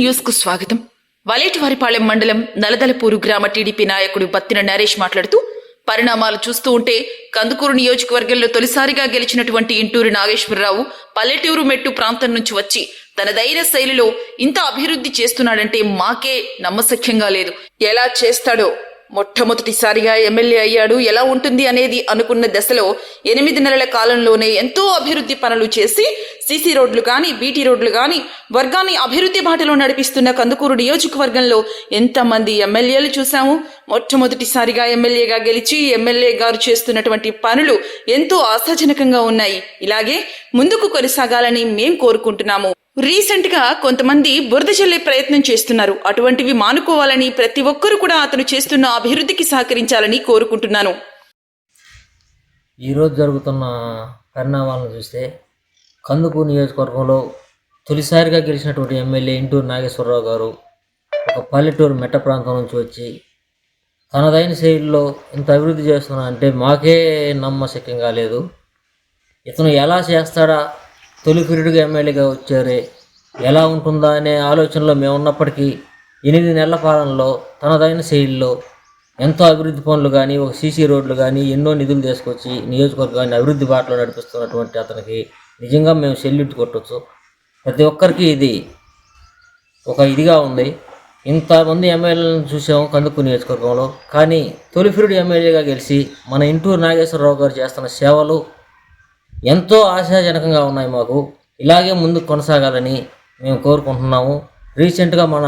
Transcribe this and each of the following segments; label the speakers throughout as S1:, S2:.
S1: న్యూస్కు స్వాగతం. వలేటివారిపాళెం మండలం నలదలపూరు గ్రామ టీడీపీ నాయకుడు బత్తిన నరేష్ మాట్లాడుతూ పరిణామాలు చూస్తూ ఉంటే కందుకూరు నియోజకవర్గంలో తొలిసారిగా గెలిచినటువంటి ఇంటూరి నాగేశ్వరరావు పల్లెటూరు మెట్టు ప్రాంతం నుంచి వచ్చి తనదైన శైలిలో ఇంత అభివృద్ధి చేస్తున్నాడంటే మాకే నమ్మశక్యంగా లేదు. ఎలా చేస్తాడో మొట్టమొదటిసారిగా ఎమ్మెల్యే అయ్యాడు ఎలా ఉంటుంది అనేది అనుకున్న దశలో ఎనిమిది నెలల కాలంలోనే ఎంతో అభివృద్ధి పనులు చేసి సీసీ రోడ్లు కానీ బీటీ రోడ్లు కానీ వర్గాన్ని అభివృద్ధి బాటలో నడిపిస్తున్న కందుకూరు నియోజకవర్గంలో ఎంతమంది ఎమ్మెల్యేలు చూశాము? మొట్టమొదటిసారిగా ఎమ్మెల్యేగా గెలిచి ఎమ్మెల్యే గారు చేస్తున్నటువంటి పనులు ఎంతో ఆశాజనకంగా ఉన్నాయి. ఇలాగే ముందుకు కొనసాగాలని మేం కోరుకుంటున్నాము. రీసెంట్గా కొంతమంది బురద చల్లే ప్రయత్నం చేస్తున్నారు. అటువంటివి మానుకోవాలని ప్రతి ఒక్కరు కూడా అతను చేస్తున్న అభివృద్ధికి సహకరించాలని కోరుకుంటున్నాను.
S2: ఈరోజు జరుగుతున్న పరిణామాలను చూస్తే కందుకూరు నియోజకవర్గంలో తొలిసారిగా గెలిచినటువంటి ఎమ్మెల్యే ఇంటూరు నాగేశ్వరరావు గారు ఒక పల్లెటూరు మెట్ట ప్రాంతం నుంచి వచ్చి తనదైన శైలిలో ఇంత అభివృద్ధి చేస్తున్నా అంటే మాకే నమ్మశక్యంగా లేదు. ఇతను ఎలా చేస్తాడా? తొలి పీరియడ్గా ఎమ్మెల్యేగా వచ్చారే ఎలా ఉంటుందా అనే ఆలోచనలో మేము ఉన్నప్పటికీ ఎనిమిది నెలల పాలనలో తనదైన శైలిలో ఎంతో అభివృద్ధి పనులు కానీ ఒక సీసీ రోడ్లు కానీ ఎన్నో నిధులు తీసుకొచ్చి నియోజకవర్గాన్ని అభివృద్ధి బాటలో నడిపిస్తున్నటువంటి అతనికి నిజంగా మేము సెల్యూట్ కొట్టవచ్చు ప్రతి ఒక్కరికి ఇది ఒక ఇదిగా ఉంది. ఇంతమంది ఎమ్మెల్యేలను చూసాము కందుకు నియోజకవర్గంలో. కానీ తొలిఫిరుడు ఎమ్మెల్యేగా గెలిచి మన ఇంటూరు నాగేశ్వరరావు గారు చేస్తున్న సేవలు ఎంతో ఆశాజనకంగా ఉన్నాయి మాకు. ఇలాగే ముందుకు కొనసాగాలని మేము కోరుకుంటున్నాము. రీసెంట్గా మన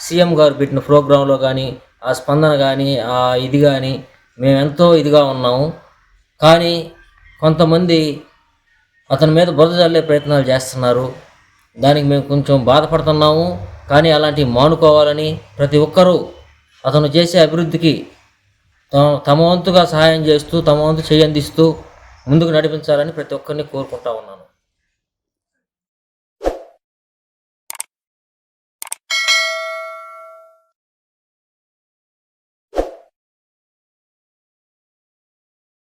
S2: సీఎం గారు పెట్టిన ప్రోగ్రాంలో కానీ ఆ స్పందన కానీ ఆ ఇది కానీ మేము ఎంతో ఇదిగా ఉన్నాము. కానీ కొంతమంది అతని మీద బురద జల్లే ప్రయత్నాలు చేస్తున్నారు. దానికి మేము కొంచెం బాధపడుతున్నాము. కానీ అలాంటివి మానుకోవాలని ప్రతి ఒక్కరూ అతను చేసే అభివృద్ధికి తమ వంతుగా సహాయం చేస్తూ తమ వంతు చేయందిస్తూ ముందుకు నడిపించాలని ప్రతి ఒక్కరిని కోరుకుంటా ఉన్నాను.